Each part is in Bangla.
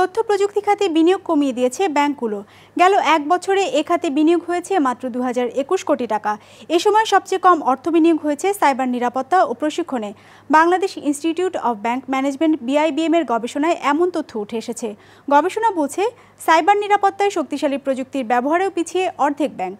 তথ্য প্রযুক্তি খাতে বিনিয়োগ কমিয়ে দিয়েছে ব্যাংকগুলো। গেল এক বছরে এ খাতে বিনিয়োগ হয়েছে মাত্র দু একুশ কোটি টাকা। এ সময় সবচেয়ে কম অর্থ বিনিয়োগ হয়েছে সাইবার নিরাপত্তা ও প্রশিক্ষণে। Bangladesh institute of bank management BIBM এর গবেষণায় এমন তথ্য উঠে এসেছে। গবেষণা বলছে, সাইবার নিরাপত্তায় শক্তিশালী প্রযুক্তির ব্যবহারেও পিছিয়ে অর্ধেক ব্যাংক।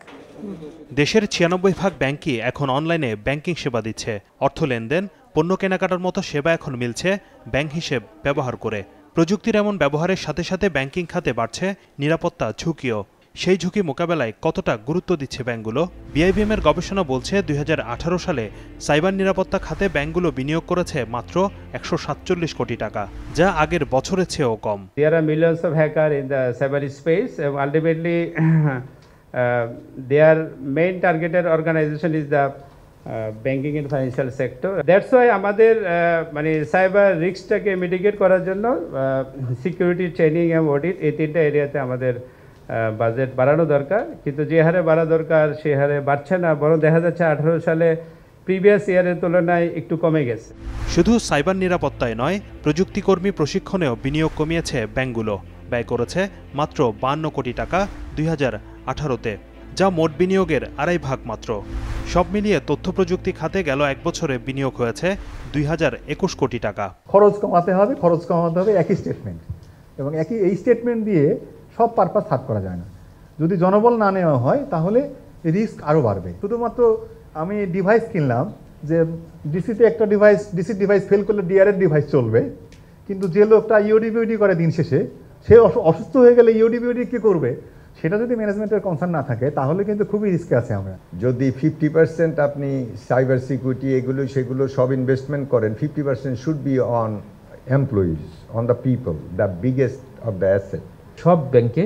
দেশের ছিয়ানব্বই ভাগ ব্যাংকই এখন অনলাইনে ব্যাংকিং সেবা দিচ্ছে। অর্থ লেনদেন, পণ্য কেনাকাটার মতো সেবা এখন মিলছে ব্যাংক হিসেব ব্যবহার করে। প্রযুক্তির এমন ব্যবহারের সাথে সাথে ব্যাংকিং খাতে বাড়ছে নিরাপত্তা ঝুঁকিও সেই ঝুঁকি মোকাবেলায় কতটা গুরুত্ব দিচ্ছে ব্যাংকগুলো বিআইবিএম এর গবেষণা বলছে দু হাজার আঠারো সালে সাইবার নিরাপত্তা খাতে ব্যাংকগুলো বিনিয়োগ করেছে মাত্র একশো সাতচল্লিশ কোটি টাকা যা আগের বছরের চেয়েও কম of hackers in the cyberspace. and ultimately, uh, their main targeted organization is the and banking sector that's why আমাদের মানে সাইবার রিস্কটাকে মিটিগেট করার জন্য সিকিউরিটি ট্রেনিং এবং অডিট এই তিনটা এরিয়াতে আমাদের বাজেট বাড়ানো দরকার। কিন্তু যে হারে বাড়া দরকার, সে হারে বাড়ছে না, বরং দেখা যাচ্ছে আঠারো সালে প্রিভিয়াস ইয়ারের তুলনায় একটু কমে গেছে। শুধু সাইবার নিরাপত্তায় নয়, প্রযুক্তিকর্মী প্রশিক্ষণেও বিনিয়োগ কমিয়েছে ব্যাংকগুলো। ব্যয় করেছে মাত্র বান্ন কোটি টাকা দুই হাজার আঠারোতে, যা মোট বিনিয়োগের আড়াই ভাগ মাত্র। সব মিলিয়ে তথ্য প্রযুক্তি খাতে গেল এক বছরে বিনিয়োগ হয়েছে দুই হাজার একুশ কোটি টাকা। খরচ কমাতে হবে, খরচ কমাতে হবে একই স্টেটমেন্ট এবং একই এই স্টেটমেন্ট দিয়ে সব পারপাস সার্ভ করা যায় না। যদি জনবল না নেওয়া হয়, তাহলে রিস্ক আরও বাড়বে। শুধুমাত্র আমি ডিভাইস কিনলাম যে ডিসিতে একটা ডিভাইস ডিসি ডিভাইস ফেল করলে ডিআরএর ডিভাইস চলবে। কিন্তু যে লোকটা ইউডিবিউডি করে দিন শেষে, সে অসুস্থ হয়ে গেলে ইউডিবিউডি কী করবে? সেটা যদি ম্যানেজমেন্টের কনসার্ন না থাকে তাহলে কিন্তু খুবই রিস্কে আছে আমরা। যদি ফিফটি পার্সেন্ট আপনি সাইবার সিকিউরিটি এগুলো সেগুলো সব ইনভেস্টমেন্ট করেন fifty percent should be on employees on the people the biggest of the asset সব ব্যাংকে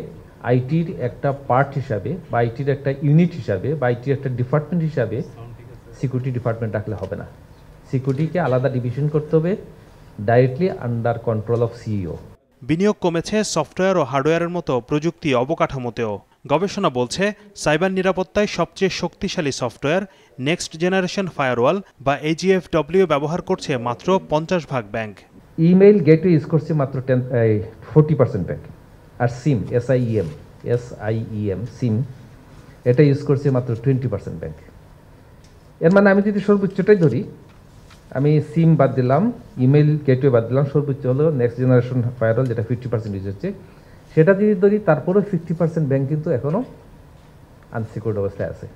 আইটির একটা পার্ট হিসাবে বা আইটির একটা ইউনিট হিসাবে বা আইটির একটা ডিপার্টমেন্ট হিসাবে সিকিউরিটি ডিপার্টমেন্ট রাখলে হবে না। সিকিউরিটিকে আলাদা ডিভিশন করতে হবে directly under control of CEO বিনিয়োগ কমেছে সফটওয়্যার ও হার্ডওয়্যারের মতো প্রযুক্তি অবকাঠামোতেও। গবেষণা বলছে, সাইবার নিরাপত্তায় সবচেয়ে শক্তিশালী সফটওয়্যার নেক্সট জেনারেশন ফায়ারওয়াল বা এজিএফডব্লিউ ব্যবহার করছে মাত্র পঞ্চাশ ভাগ ব্যাংক। ইমেইল গেটওয়ে ইউজ করছে মাত্র টেন ফোরটি পার্সেন্ট ব্যাংক আর সিম এসআইএম এসআইইএম সিম, এটা ইউজ করছে মাত্র টোয়েন্টি পার্সেন্ট ব্যাংক। এর মানে আমি যদি সর্বোচ্চটাই ধরি আমি সিম বাদ দিলাম ইমেইল গেটওয়ে বাদ দিলাম, সর্বোচ্চ হলো নেক্সট জেনারেশন ফায়ারওয়াল যেটা ফিফটি পার্সেন্ট ইউজ হচ্ছে। সেটা যদি ধরি, তারপরেও ফিফটি পার্সেন্ট ব্যাংক কিন্তু এখনও আনসিকিউর্ড অবস্থায় আছে।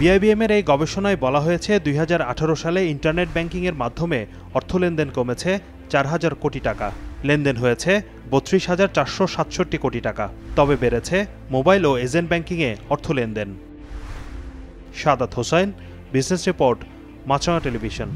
বিআইবিএম এর এই গবেষণায় বলা হয়েছে, দুই হাজার আঠারো সালে ইন্টারনেট ব্যাংকিংয়ের মাধ্যমে অর্থ লেনদেন কমেছে চার হাজার কোটি টাকা। লেনদেন হয়েছে বত্রিশ হাজার চারশো সাতষট্টি কোটি টাকা। তবে বেড়েছে মোবাইল ও এজেন্ট ব্যাংকিংয়ে অর্থ লেনদেন। Sadat Hossain business report, Maasranga television.